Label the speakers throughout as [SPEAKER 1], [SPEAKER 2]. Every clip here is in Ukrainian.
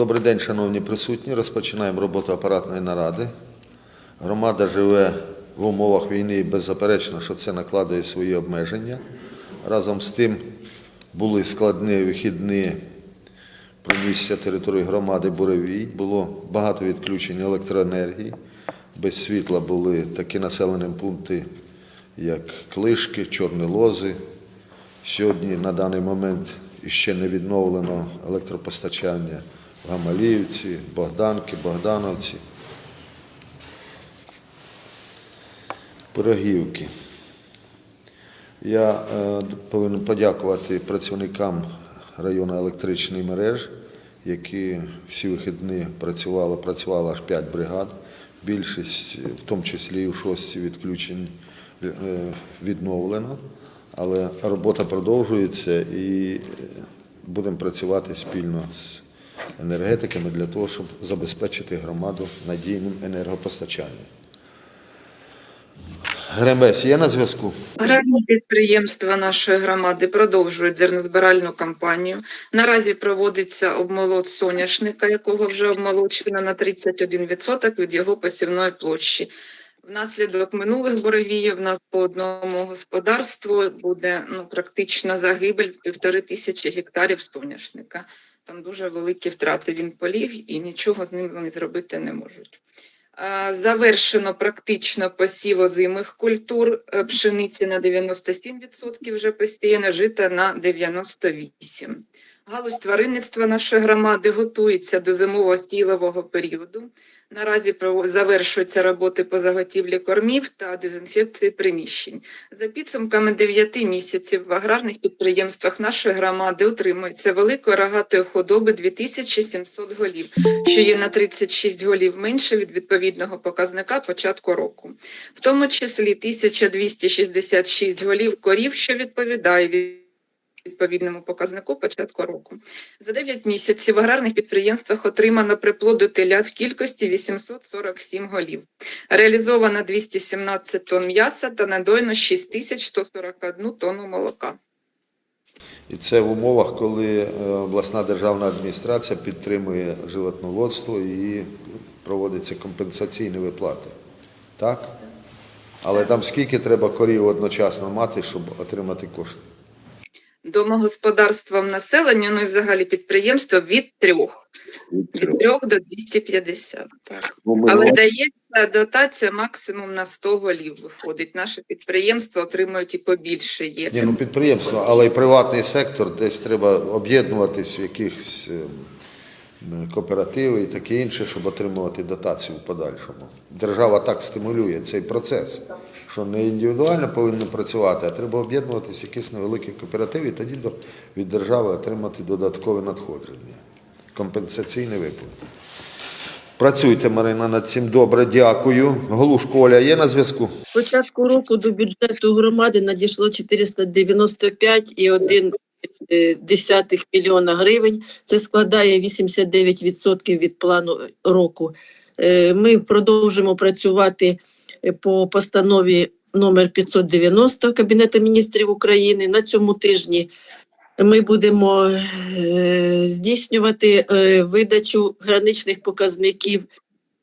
[SPEAKER 1] Добрий день, шановні присутні. Розпочинаємо роботу апаратної наради. Громада живе в умовах війни і беззаперечно, що це накладає свої обмеження. Разом з тим були складні вихідні про місця території громади Буревій. Було багато відключень електроенергії. Без світла були такі населені пункти, як Клишки, Чорні Лози. Сьогодні на даний момент ще не відновлено електропостачання Гамаліївці, Богданки, Богдановці, Пирогівки. Я е, повинен подякувати працівникам району електричної мереж, які всі вихідні працювали, працювало аж 5 бригад. Більшість, в тому числі і в шості відключень, е, відновлено. Але робота продовжується і е, будемо працювати спільно з енергетиками для того, щоб забезпечити громаду надійним енергопостачанням. Гремес є на зв'язку?
[SPEAKER 2] Аграрні підприємства нашої громади продовжують зернозбиральну кампанію. Наразі проводиться обмолот соняшника, якого вже обмолочено на 31% від його посівної площі. Внаслідок минулих буревіїв в нас по одному господарству буде ну, практично загибель півтори тисячі гектарів соняшника. Там дуже великі втрати. Він поліг і нічого з ним вони зробити не можуть. Завершено практично посів озимих культур е, пшениці на 97% вже посіяно, жита на 98%. Галузь тваринництва нашої громади готується до зимового стілового періоду. Наразі завершуються роботи по заготівлі кормів та дезінфекції приміщень. За підсумками 9 місяців в аграрних підприємствах нашої громади утримується великої рогатої худоби 2700 голів, що є на 36 голів менше від відповідного показника початку року, в тому числі 1266 голів корів, що відповідає від відповідному показнику початку року. За 9 місяців в аграрних підприємствах отримано приплоду телят в кількості 847 голів. Реалізовано 217 тонн м'яса та надойно 6141 тонну молока.
[SPEAKER 1] І це в умовах, коли е, обласна державна адміністрація підтримує животноводство і проводяться компенсаційні виплати. Так? Але там скільки треба корів одночасно мати, щоб отримати кошти?
[SPEAKER 2] Домогосподарствам населення, ну і взагалі підприємства від трьох. Від трьох до 250. Так. Але дається дотація максимум на 100 голів виходить. Наше підприємство отримують і побільше є.
[SPEAKER 1] Ні, ну підприємство, але й приватний сектор, десь треба об'єднуватись в якихось е, кооперативи і таке інше, щоб отримувати дотацію в подальшому. Держава так стимулює цей процес, що не індивідуально повинні працювати, а треба об'єднуватись в якісь невеликі кооперативи і тоді до- від держави отримати додаткове надходження, компенсаційні виплати. Працюйте, Марина, над цим добре, дякую. Голушко Оля є на зв'язку?
[SPEAKER 3] Початку року до бюджету громади надійшло 495,1 десятих мільйона гривень. Це складає 89% від плану року. Е, Ми продовжимо працювати е, по постанові номер 590 Кабінету міністрів України. На цьому тижні ми будемо е, здійснювати е, видачу граничних показників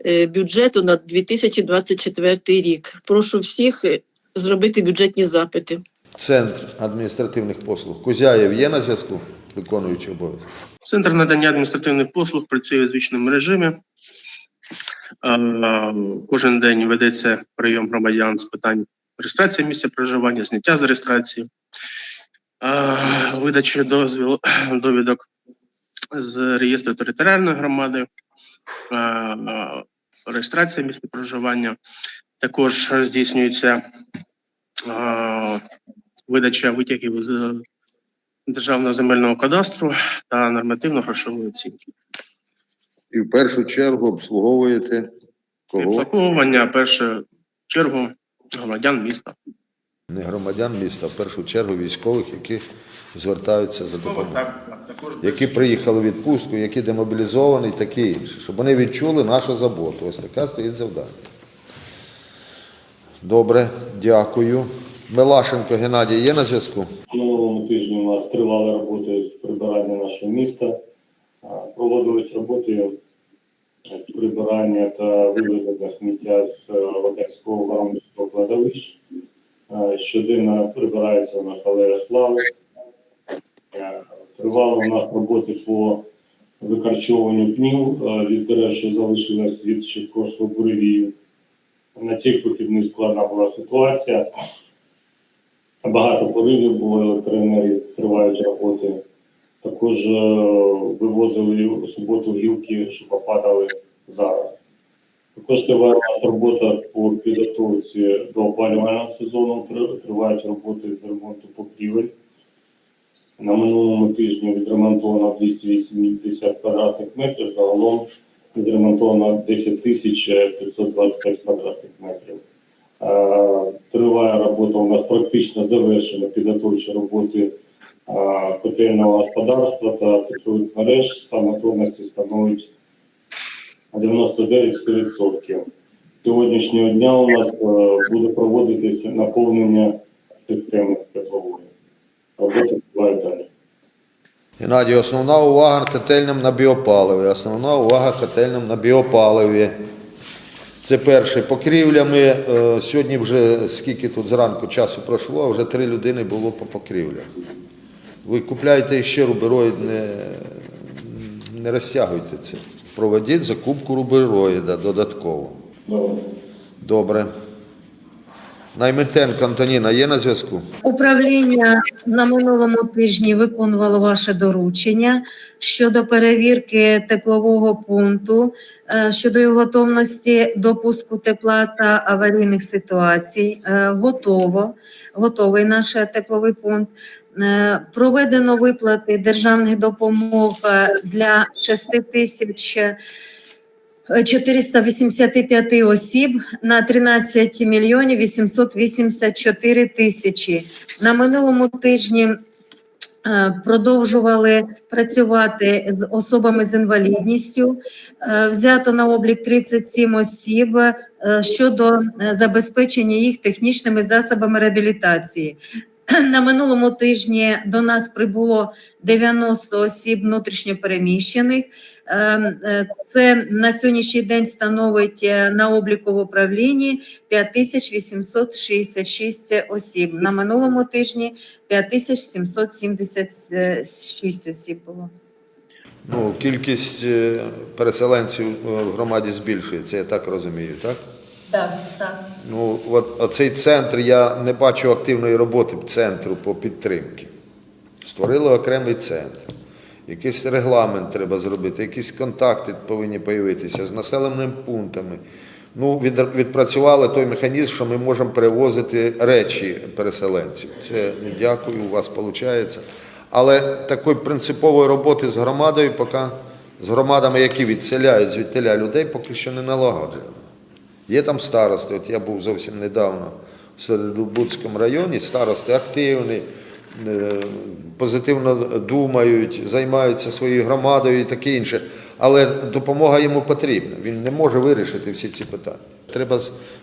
[SPEAKER 3] е, бюджету на 2024 рік. Прошу всіх е, зробити бюджетні запити.
[SPEAKER 1] Центр адміністративних послуг. Кузяєв є на зв'язку, виконуючий обов'язки.
[SPEAKER 4] Центр надання адміністративних послуг працює в звичному режимі. Кожен день ведеться прийом громадян з питань реєстрації місця проживання, зняття з реєстрації, видачі дозвіл, довідок з реєстру територіальної громади, реєстрація місця проживання. Також здійснюється видача витягів з державного земельного кадастру та нормативно-грошової оцінки.
[SPEAKER 1] І в першу чергу обслуговуєте кого?
[SPEAKER 4] Обслуговування в першу чергу громадян міста.
[SPEAKER 1] Не громадян міста, а в першу чергу військових, які звертаються за допомогою. Які приїхали в відпустку, які демобілізовані, і таке інше. Щоб вони відчули нашу заботу. Ось така стоїть завдання. Добре, дякую. Мелашенко Геннадій є на зв'язку?
[SPEAKER 5] Минулому тижні у нас тривали роботи з прибирання нашого міста. Проводились роботи з прибирання та вивезення сміття з е, Одеського виробництва кладовищ. Е, Щоденно прибирається у нас алея слави. Е, Тривали у нас роботи по викорчовуванню пнів е, від дерев, що залишилось від ще прошлого буревію. На цих вихідних складна була ситуація. Багато поривів було електроенергії, тривають роботи. Також е, вивозили у суботу гілки, що попадали зараз. Також триває у нас робота по підготовці до опалювального сезону. Тривають роботи з ремонту покрівель. На минулому тижні відремонтовано 280 квадратних метрів, загалом відремонтовано 10 тисяч 525 квадратних метрів. Е, Триває робота у нас практично завершена підготовчі роботи котельного господарства та теплових мереж там готовності становить 99%. Сьогоднішнього дня у нас е, буде проводитися наповнення системи теплової. Роботи тривають далі.
[SPEAKER 1] Геннадій, основна увага котельням на біопаливі. Основна увага котельням на біопаливі. Це перше. Покрівлями е, сьогодні вже скільки тут зранку часу пройшло, вже три людини було по покрівлях. Ви купляєте ще рубероїд, не, не розтягуйте це. Проведіть закупку рубероїда додатково. Добре. Найметенко Антоніна є на зв'язку?
[SPEAKER 6] Управління на минулому тижні виконувало ваше доручення щодо перевірки теплового пункту, е, щодо його готовності допуску тепла та аварійних ситуацій. Е, Готово, готовий наш тепловий пункт. Е, Проведено виплати державних допомог е, для 6 тисяч 485 осіб на 13 мільйонів 884 тисячі. На минулому тижні е, продовжували працювати з особами з інвалідністю. Е, Взято на облік 37 осіб е, щодо е, забезпечення їх технічними засобами реабілітації. На минулому тижні до нас прибуло 90 осіб внутрішньопереміщених. Ем, е, Це на сьогоднішній день становить е, на обліку в управлінні 5866 осіб. На минулому тижні 5776 осіб було.
[SPEAKER 1] Ну, кількість е, переселенців е, в громаді збільшується, я так розумію, так?
[SPEAKER 6] Так, так.
[SPEAKER 1] Ну, от оцей центр, я не бачу активної роботи центру по підтримці. Створили окремий центр. Якийсь регламент треба зробити, якісь контакти повинні з'явитися з населеними пунктами. Ну, від, відпрацювали той механізм, що ми можемо перевозити речі переселенців. Це ну, дякую, у вас виходить. Але такої принципової роботи з громадою, поки з громадами, які відселяють звідтиля людей, поки що не налагоджено. Є там старости, от я був зовсім недавно в Середобудському районі, старости активні, е, позитивно думають, займаються своєю громадою і таке інше. Але допомога йому потрібна. Він не може вирішити всі ці питання. Треба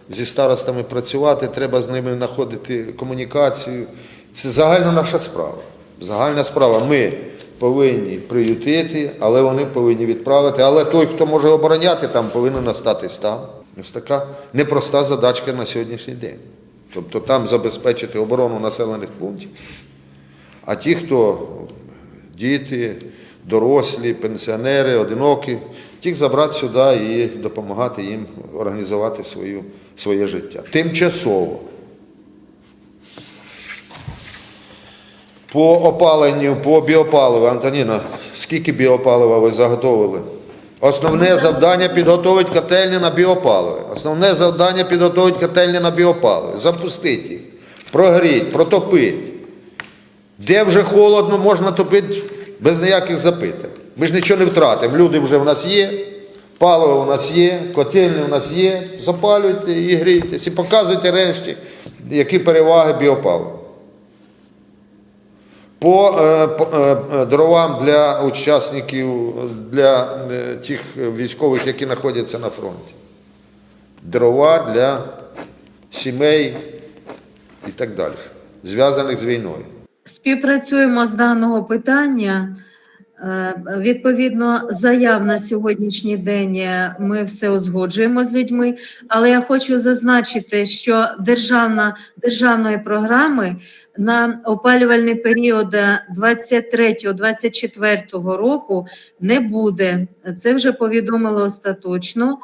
[SPEAKER 1] зі старостами працювати, треба з ними знаходити комунікацію. Це загальна наша справа. Загальна справа. Ми повинні приютити, але вони повинні відправити. Але той, хто може обороняти, там повинен остатись там. Ось така непроста задачка на сьогоднішній день. Тобто там забезпечити оборону населених пунктів. А ті, хто діти, дорослі, пенсіонери, одинокі, тих забрати сюди і допомагати їм організувати свою, своє життя. Тимчасово. По опаленню, по біопаливу, Антоніна, скільки біопалива ви заготовили? Основне завдання підготовити котельні на біопаливо. Основне завдання підготовити котельні на біопаливо. Запустити їх, прогріти, протопити. Де вже холодно, можна топити без ніяких запитань. Ми ж нічого не втратимо. Люди вже в нас є, паливо у нас є, котельні у нас є. Запалюйте і грійтесь, і показуйте решті, які переваги біопалива. По, е, по е, е, дровам для учасників, для тих військових, які знаходяться на фронті. Дрова для сімей і так далі, зв'язаних з війною.
[SPEAKER 6] Співпрацюємо з даного питання Відповідно, заяв на сьогоднішній день е, ми все узгоджуємо з людьми, але я хочу зазначити, що державна, державної програми на опалювальний період 23-24 року не буде. Це вже повідомили остаточно.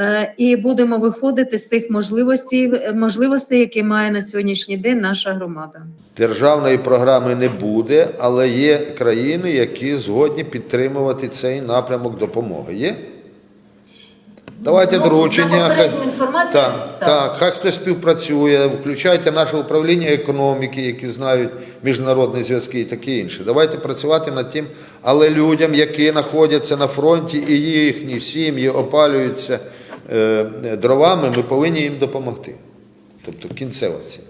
[SPEAKER 6] Е, І будемо виходити з тих можливостей, можливостей, які має на сьогоднішній день наша громада.
[SPEAKER 1] Державної програми не буде, але є країни, які згодні підтримувати цей напрямок допомоги. Є? Давайте
[SPEAKER 6] Ну,
[SPEAKER 1] доручення. Хай, так,
[SPEAKER 6] так.
[SPEAKER 1] так, хай хтось співпрацює, включайте наше управління економіки, які знають міжнародні зв'язки і таке інше. Давайте працювати над тим, але людям, які знаходяться на фронті і їхні сім'ї опалюються дровами, ми повинні їм допомогти. Тобто кінцева ціль.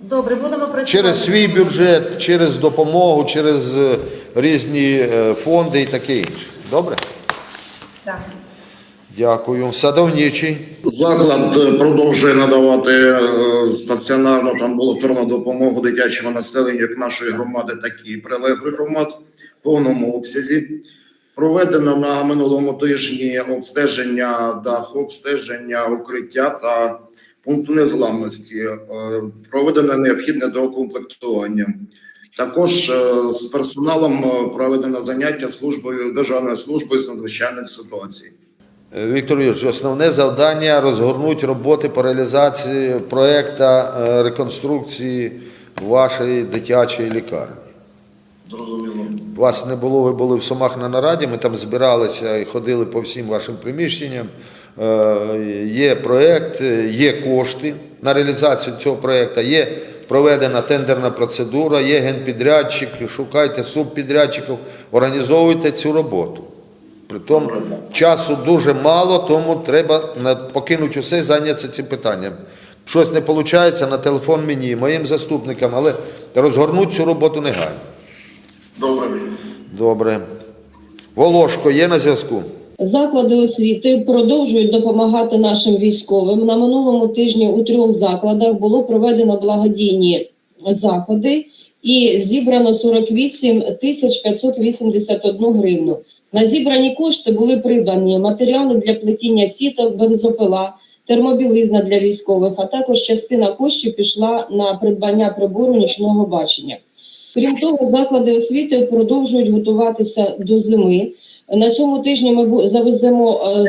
[SPEAKER 6] Добре, будемо працювати.
[SPEAKER 1] Через свій бюджет, через допомогу, через е, різні е, фонди і таке інше. Добре?
[SPEAKER 6] Так.
[SPEAKER 1] Дякую. Садовничий.
[SPEAKER 7] Заклад е, продовжує надавати е, стаціонарну та амбулаторну допомогу дитячому населенню як нашої громади, так і прилеглих громад в повному обсязі. Проведено на минулому тижні обстеження даху, обстеження укриття та пункту незламності. Е, Проведено необхідне доукомплектування. Також е, з персоналом е, проведено заняття службою Державною службою з надзвичайних ситуацій.
[SPEAKER 1] Віктор Юрійович, основне завдання розгорнути роботи по реалізації проекту реконструкції вашої дитячої лікарні.
[SPEAKER 7] Зрозуміло.
[SPEAKER 1] Вас не було, ви були в Сумах на нараді, ми там збиралися і ходили по всім вашим приміщенням. Е, Є проєкт, є кошти на реалізацію цього проєкту, є проведена тендерна процедура, є генпідрядчик, шукайте субпідрядчиків, організовуйте цю роботу. Притом часу дуже мало, тому треба покинути усе і зайнятися цим питанням. Щось не виходить, на телефон мені, моїм заступникам, але розгорнути цю роботу негайно.
[SPEAKER 7] Добре.
[SPEAKER 1] Добре. Волошко є на зв'язку?
[SPEAKER 8] Заклади освіти продовжують допомагати нашим військовим. На минулому тижні у трьох закладах було проведено благодійні заходи і зібрано 48 тисяч 581 гривну. На зібрані кошти були придані матеріали для плетіння сіток, бензопила, термобілизна для військових, а також частина коштів пішла на придбання прибору нічного бачення. Крім того, заклади освіти продовжують готуватися до зими. На цьому тижні ми завеземо е,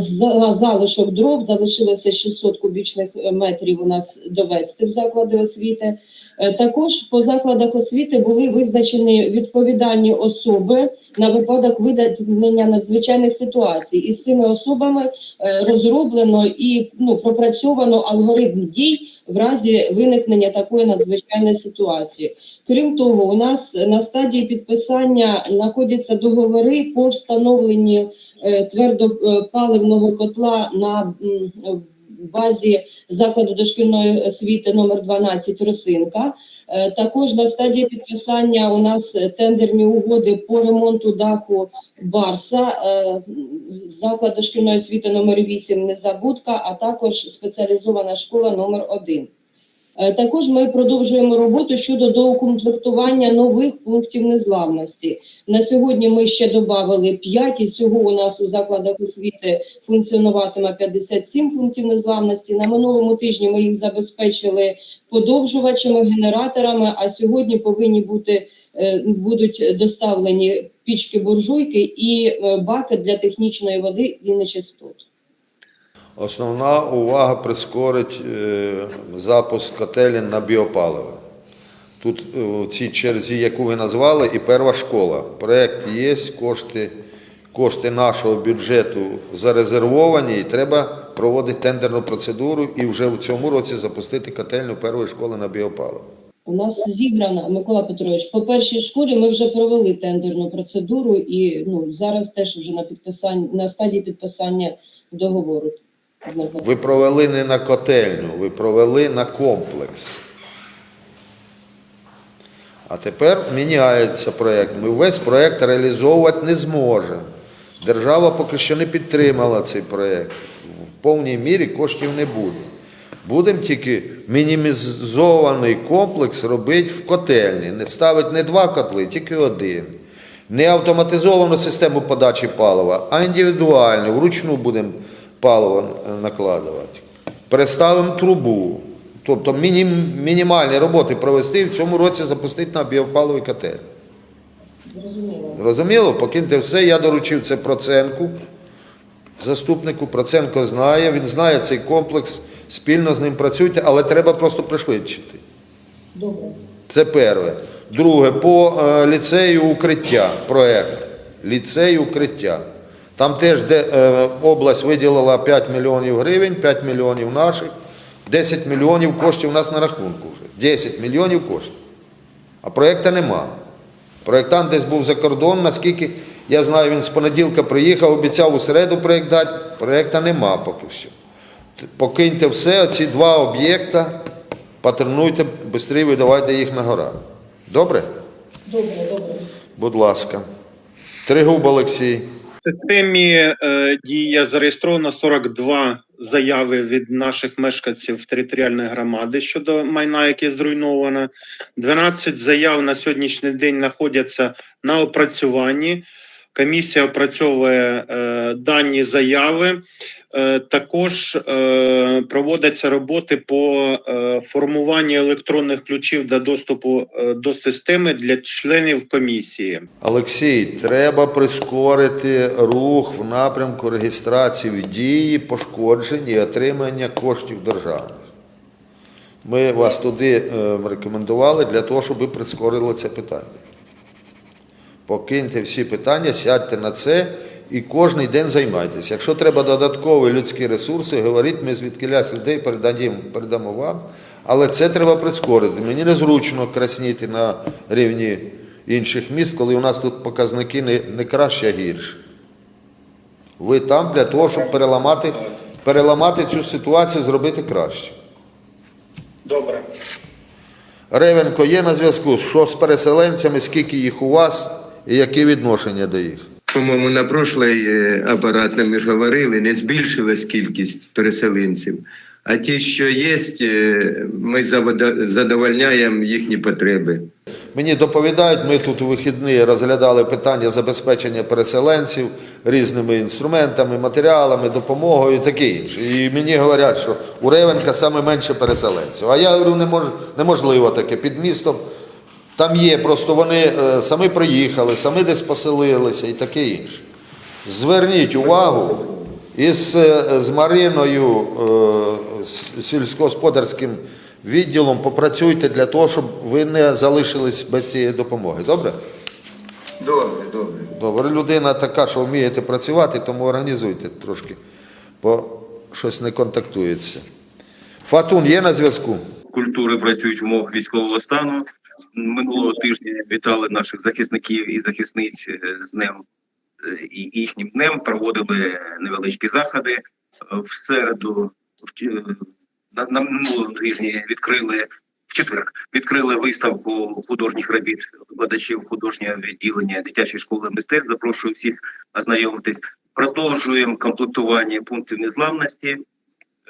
[SPEAKER 8] залишок дров. Залишилося 600 кубічних е, метрів у нас довести в заклади освіти. Е, Також по закладах освіти були визначені відповідальні особи на випадок видання надзвичайних ситуацій. Із цими особами розроблено і ну пропрацьовано алгоритм дій в разі виникнення такої надзвичайної ситуації. Крім того, у нас на стадії підписання знаходяться договори по встановленню е, твердопаливного котла на базі закладу дошкільної освіти номер 12 Росинка. Е, Також на стадії підписання у нас тендерні угоди по ремонту даху Барса, е, заклад дошкільної освіти номер 8 Незабудка, а також спеціалізована школа номер 1. Е, Також ми продовжуємо роботу щодо доукомплектування нових пунктів незламності. На сьогодні ми ще додали 5, і всього у нас у закладах освіти функціонуватиме 57 пунктів незламності. На минулому тижні ми їх забезпечили подовжувачами, генераторами, а сьогодні повинні бути е, будуть доставлені пічки буржуйки і е, баки для технічної води і нечистот.
[SPEAKER 1] Основна увага прискорить е, запуск котелень на біопаливо. Тут е, в цій черзі, яку ви назвали, і перша школа. Проєкт є, кошти, кошти нашого бюджету зарезервовані, і треба проводити тендерну процедуру і вже в цьому році запустити котельню першої школи на біопаливо.
[SPEAKER 8] У нас зіграна Микола Петрович. По першій школі ми вже провели тендерну процедуру, і ну зараз теж вже на підписання на стадії підписання договору.
[SPEAKER 1] Ви провели не на котельню, ви провели на комплекс. А тепер міняється проєкт. Ми весь проєкт реалізовувати не зможемо. Держава поки що не підтримала цей проєкт. В повній мірі коштів не буде. Будемо тільки мінімізований комплекс робити в котельні. Не ставити не два котли, тільки один. Не автоматизовану систему подачі палива, а індивідуально, вручну будемо паливо накладувати. Переставимо трубу. Тобто мінім, мінімальні роботи провести і в цьому році запустити на біопаловий котель. Розуміло? Покиньте все, я доручив це Проценку, заступнику. Проценко знає, він знає цей комплекс, спільно з ним працюйте, але треба просто пришвидшити.
[SPEAKER 8] Добре.
[SPEAKER 1] Це перше. Друге, по е, ліцею укриття, проект. Ліцей укриття. Там теж де, е, область виділила 5 мільйонів гривень, 5 мільйонів наших, 10 мільйонів коштів у нас на рахунку вже. 10 мільйонів коштів. А проєкта нема. Проєктант десь був за кордон, наскільки я знаю, він з понеділка приїхав, обіцяв у середу проєкт дати. Проєкта нема поки що. Покиньте все, ці два об'єкта, патернуйте, швидше видавайте їх на гора. Добре?
[SPEAKER 8] Добре, добре.
[SPEAKER 1] Будь ласка. Тригуб Олексій.
[SPEAKER 9] Системі е, дія зареєстровано 42 заяви від наших мешканців територіальної громади щодо майна, яке зруйновано. 12 заяв на сьогоднішній день знаходяться на опрацюванні. Комісія опрацьовує е, дані заяви. Е, також е, проводяться роботи по е, формуванню електронних ключів для доступу е, до системи для членів комісії.
[SPEAKER 1] Олексій, треба прискорити рух в напрямку реєстрації дії, пошкоджень і отримання коштів державних. Ми вас туди е, рекомендували для того, щоб ви прискорили це питання. Покиньте всі питання, сядьте на це і кожен день займайтеся. Якщо треба додаткові людські ресурси, говоріть, ми звідкилясь людей передамо, передамо вам. Але це треба прискорити. Мені незручно красніти на рівні інших міст, коли у нас тут показники не, не краще, а гірше. Ви там для того, щоб переламати, переламати цю ситуацію, зробити краще.
[SPEAKER 9] Добре.
[SPEAKER 1] Ревенко є на зв'язку. Що з переселенцями, скільки їх у вас і які відношення до їх?
[SPEAKER 10] По-моєму, на прошлій е, апаратно ми ж говорили, не збільшилась кількість переселенців. А ті, що є, е, ми задовольняємо їхні потреби.
[SPEAKER 1] Мені доповідають, ми тут у вихідні розглядали питання забезпечення переселенців різними інструментами, матеріалами, допомогою і таке інше. І мені говорять, що у Ревенка саме менше переселенців. А я говорю, не мож, неможливо таке під містом. Там є, просто вони е, самі приїхали, самі десь поселилися і таке інше. Зверніть увагу, із е, з Мариною, е, з сільськогосподарським відділом попрацюйте для того, щоб ви не залишились без цієї допомоги. Добре?
[SPEAKER 10] Добре, добре.
[SPEAKER 1] Добре, людина така, що вмієте працювати, тому організуйте трошки, бо щось не контактується. Фатун є на зв'язку?
[SPEAKER 11] культури працюють в умовах військового стану. Минулого тижня вітали наших захисників і захисниць е, з днем е, і їхнім днем. Проводили невеличкі заходи. Е, В середу е, на, на минулому тижні відкрили в четвер. Відкрили виставку художніх робіт викладачів художнього відділення дитячої школи мистецтв. Запрошую всіх ознайомитись. Продовжуємо комплектування пунктів незламності.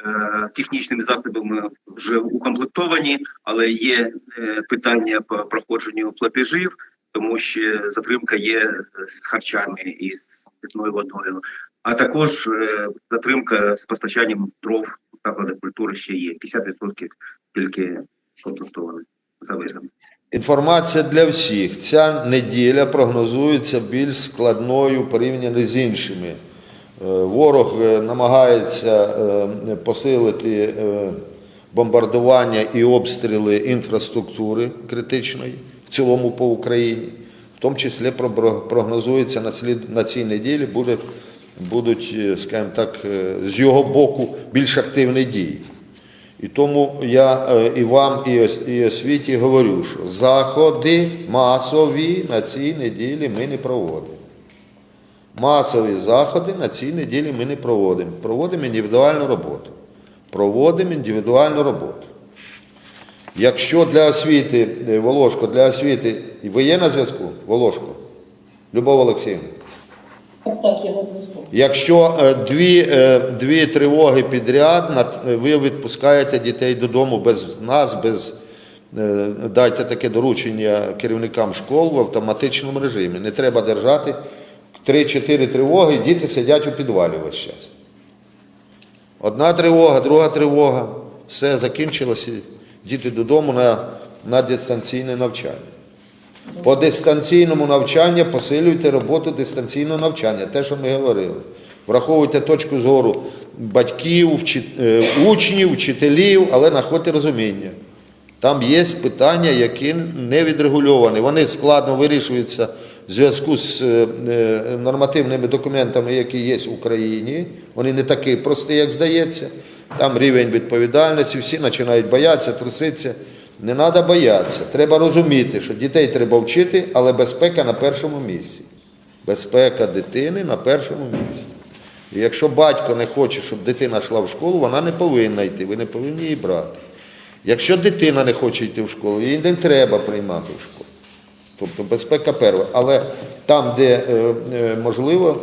[SPEAKER 11] Е, технічними засобами вже укомплектовані, але є е, питання по проходженню платежів, тому що затримка є з харчами і з питною водою. А також е, затримка з постачанням дров заклади культури ще є. 50% тільки комплектовано, завезено.
[SPEAKER 1] Інформація для всіх. Ця неділя прогнозується більш складною порівняно з іншими. Е, Ворог е, намагається е, посилити бомбардування і обстріли інфраструктури критичної в цілому по Україні. В тому числі прогнозується на, цій неділі буде, будуть, скажімо так, з його боку більш активні дії. І тому я і вам, і освіті говорю, що заходи масові на цій неділі ми не проводимо. Масові заходи на цій неділі ми не проводимо. Проводимо індивідуальну роботу. Проводимо індивідуальну роботу. Якщо для освіти, е, Волошко, для освіти, ви є на зв'язку, Волошко? Любов Олексіївна?
[SPEAKER 8] Так, я на зв'язку.
[SPEAKER 1] Якщо е, дві, е, дві тривоги підряд, ви відпускаєте дітей додому без нас, без дайте таке доручення керівникам школ в автоматичному режимі. Не треба держати 3-4 тривоги, і діти сидять у підвалі весь час. Одна тривога, друга тривога, все закінчилося, діти додому на, на дистанційне навчання. По дистанційному навчанню посилюйте роботу дистанційного навчання, те, що ми говорили. Враховуйте точку зору батьків, е, учнів, вчителів, але знаходьте розуміння. Там є питання, які не відрегульовані. Вони складно вирішуються в зв'язку з е, е, нормативними документами, які є в Україні. Вони не такі прості, як здається. Там рівень відповідальності, всі починають боятися, труситися. Не треба боятися. Треба розуміти, що дітей треба вчити, але безпека на першому місці. Безпека дитини на першому місці. І якщо батько не хоче, щоб дитина йшла в школу, вона не повинна йти, ви не повинні її брати. Якщо дитина не хоче йти в школу, її не треба приймати в школу. Тобто безпека перша. Але там, де е, е, можливо,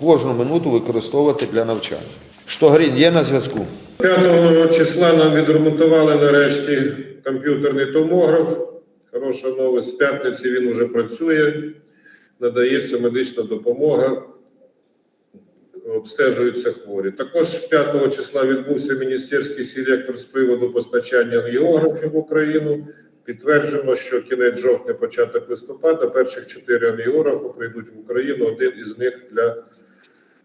[SPEAKER 1] кожну минуту використовувати для навчання. Штогрін є на зв'язку?
[SPEAKER 12] 5 числа нам відремонтували нарешті комп'ютерний томограф. Хороша новость. З п'ятниці він вже працює, надається медична допомога, обстежуються хворі. Також 5 числа відбувся міністерський селектор з приводу постачання ангіографів в Україну. Підтверджено, що кінець жовтня, початок листопада, перших чотири ангіографи прийдуть в Україну. Один із них для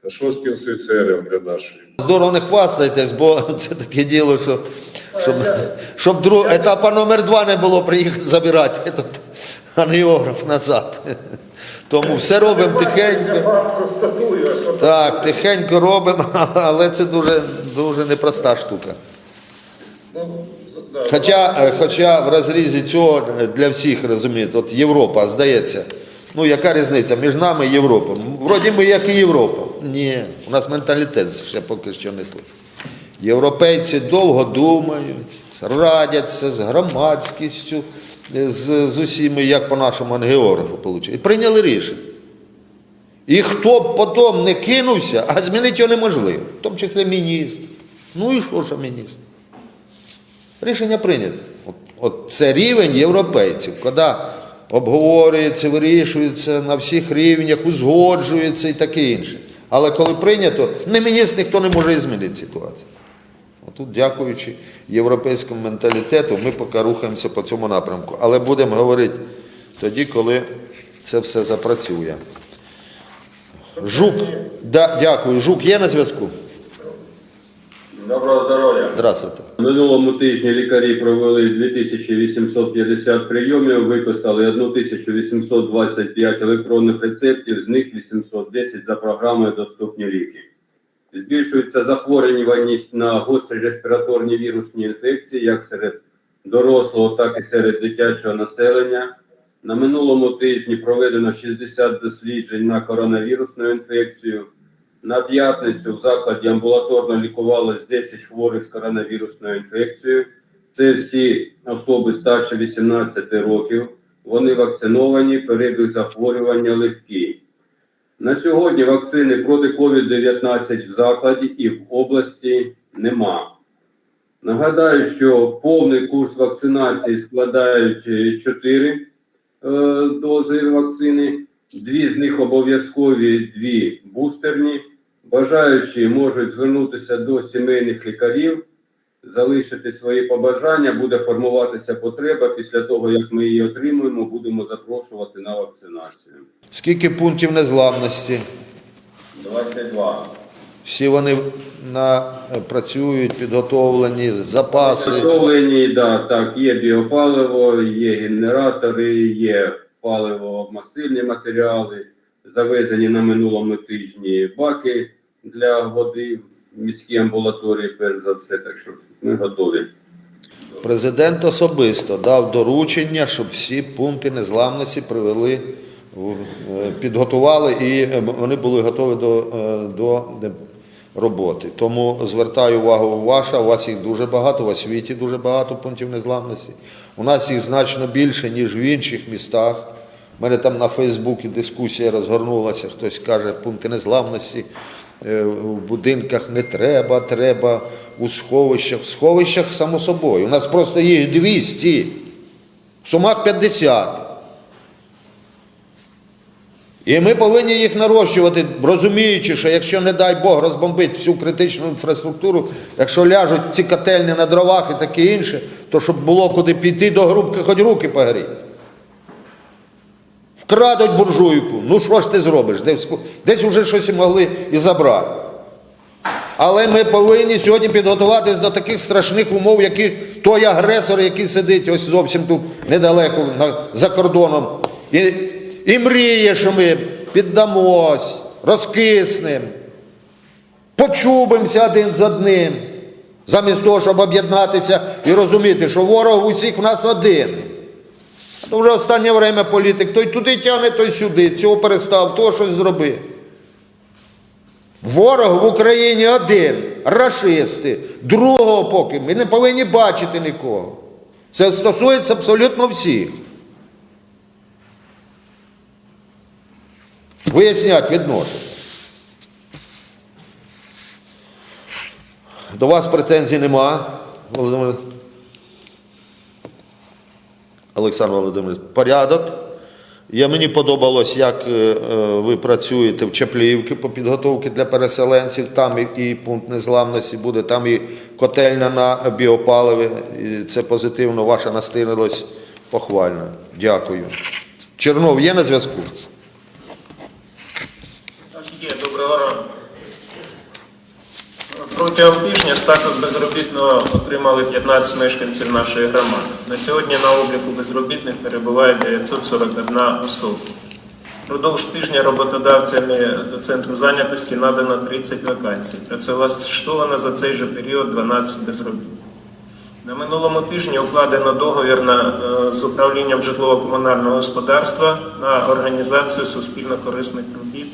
[SPEAKER 12] Шосткінської ЦРЛ для нашої.
[SPEAKER 1] Здорово не хвастайтесь, бо це таке діло, що щоб, щоб друг, етапа номер два не було приїхати забирати этот ангіограф назад. Тому все робимо тихенько. Так, тихенько робимо, але це дуже, дуже непроста штука. Хоча, е, хоча в розрізі цього для всіх розумієте, от Європа, здається, ну яка різниця між нами і Європою? Вроді ми як і Європа. Ні, у нас менталітет ще поки що не той. Європейці довго думають, радяться з громадськістю, з, з усіми, як по нашому ангеографу. І прийняли рішення. І хто б потім не кинувся, а змінити його неможливо, в тому числі міністр. Ну і що, що міністр? Рішення прийнято. От, от це рівень європейців, коли обговорюється, вирішується на всіх рівнях, узгоджується і таке інше. Але коли прийнято, не міністр ніхто не може змінити ситуацію. Отут, дякуючи європейському менталітету, ми поки рухаємося по цьому напрямку. Але будемо говорити тоді, коли це все запрацює. Жук, да, дякую. Жук є на зв'язку?
[SPEAKER 13] Доброго здоров'я.
[SPEAKER 1] Здравствуйте.
[SPEAKER 13] Минулому тижні лікарі провели 2850 прийомів, виписали 1825 електронних рецептів, з них 810 за програмою Доступні ліки. Збільшується захворюваність на гострі респіраторні вірусні інфекції як серед дорослого, так і серед дитячого населення. На минулому тижні проведено 60 досліджень на коронавірусну інфекцію. На п'ятницю в закладі амбулаторно лікувалось 10 хворих з коронавірусною інфекцією. Це всі особи старше 18 років. Вони вакциновані, перебіг захворювання легкий. На сьогодні вакцини проти COVID-19 в закладі і в області нема. Нагадаю, що повний курс вакцинації складають 4 дози вакцини. Дві з них обов'язкові, дві бустерні. Бажаючі можуть звернутися до сімейних лікарів, залишити свої побажання, буде формуватися потреба. Після того, як ми її отримуємо, будемо запрошувати на вакцинацію.
[SPEAKER 1] Скільки пунктів незламності?
[SPEAKER 13] 22.
[SPEAKER 1] Всі вони на, працюють, підготовлені, запаси.
[SPEAKER 13] Підготовлені, да, так, є біопаливо, є генератори, є паливо-мастильні матеріали, завезені на минулому тижні баки для води в міській амбулаторії, перш за все, так що ми готові.
[SPEAKER 1] Президент особисто дав доручення, щоб всі пункти незламності привели, е, підготували і е, вони були готові до, е, до роботи. Тому звертаю увагу ваша, у вас їх дуже багато, в освіті дуже багато пунктів незламності. У нас їх значно більше, ніж в інших містах. У мене там на Фейсбуці дискусія розгорнулася, хтось каже, пункти незламності в будинках не треба, треба у сховищах. В сховищах само собою. У нас просто їх 200. в Сумах 50. І ми повинні їх нарощувати, розуміючи, що якщо, не дай Бог, розбомбить всю критичну інфраструктуру, якщо ляжуть ці котельні на дровах і таке інше, то щоб було куди піти до грубки, хоч руки погоріть. Вкрадуть буржуйку. Ну що ж ти зробиш? Десь, десь вже щось могли і забрати. Але ми повинні сьогодні підготуватись до таких страшних умов, яких той агресор, який сидить ось зовсім тут недалеко на, за кордоном, і, і мріє, що ми піддамось, розкиснемо, почубимося один з одним, замість того, щоб об'єднатися і розуміти, що ворог усіх в нас один. А вже останнє время політик, той туди тягне, той сюди, цього перестав, того щось зробив. Ворог в Україні один, рашисти, другого поки ми не повинні бачити нікого. Це стосується абсолютно всіх. Вияснять відношення. До вас претензій нема, Володимир. Олександр Володимирович, порядок. Я, мені подобалось, як е, е, ви працюєте в Чапліївці по підготовці для переселенців. Там і, пункт незламності буде, там і котельня на біопаливі. Це позитивно, ваша настирилась похвально. Дякую. Чернов є на зв'язку?
[SPEAKER 14] Так, є, доброго ранку. Протягом тижня статус безробітного отримали 15 мешканців нашої громади. На сьогодні на обліку безробітних перебуває 941 особа. Продовж тижня роботодавцями до центру зайнятості надано 30 вакансій. Працевлаштовано за цей же період 12 безробітних. На минулому тижні укладено договір на, е, з управлінням житлово-комунального господарства на організацію суспільно-корисних робіт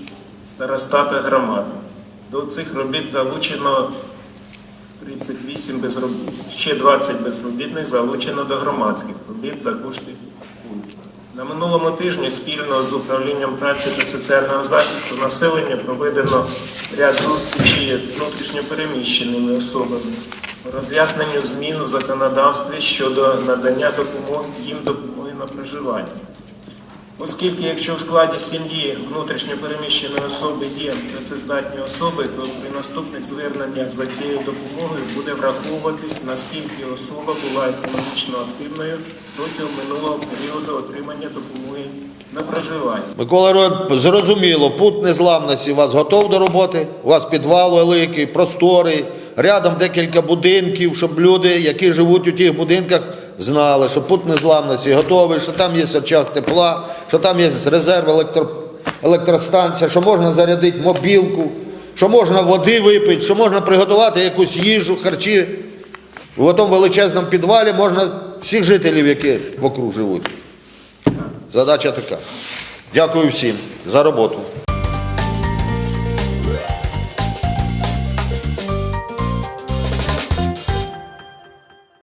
[SPEAKER 14] старостата громади. До цих робіт залучено 38 безробітних. Ще 20 безробітних залучено до громадських робіт за кошти фонду. На минулому тижні спільно з управлінням праці та соціального захисту населення проведено ряд зустрічей з внутрішньопереміщеними особами по роз'ясненню змін у законодавстві щодо надання допомоги їм допомоги на проживання. Оскільки якщо в складі сім'ї внутрішньо переміщеної особи є працездатні особи, то при наступних зверненнях за цією допомогою буде враховуватись, наскільки особа була економічно активною протягом минулого періоду отримання допомоги на проживання.
[SPEAKER 1] Микола Род, зрозуміло, пункт незламності у вас готов до роботи, у вас підвал великий, просторий, рядом декілька будинків, щоб люди, які живуть у тих будинках, знали, що пункт незламності готовий, що там є очаг тепла, що там є резерв електро, електростанція, що можна зарядити мобілку, що можна води випити, що можна приготувати якусь їжу, харчі. В тому величезному підвалі можна всіх жителів, які вокруг живуть. Задача така. Дякую всім за роботу.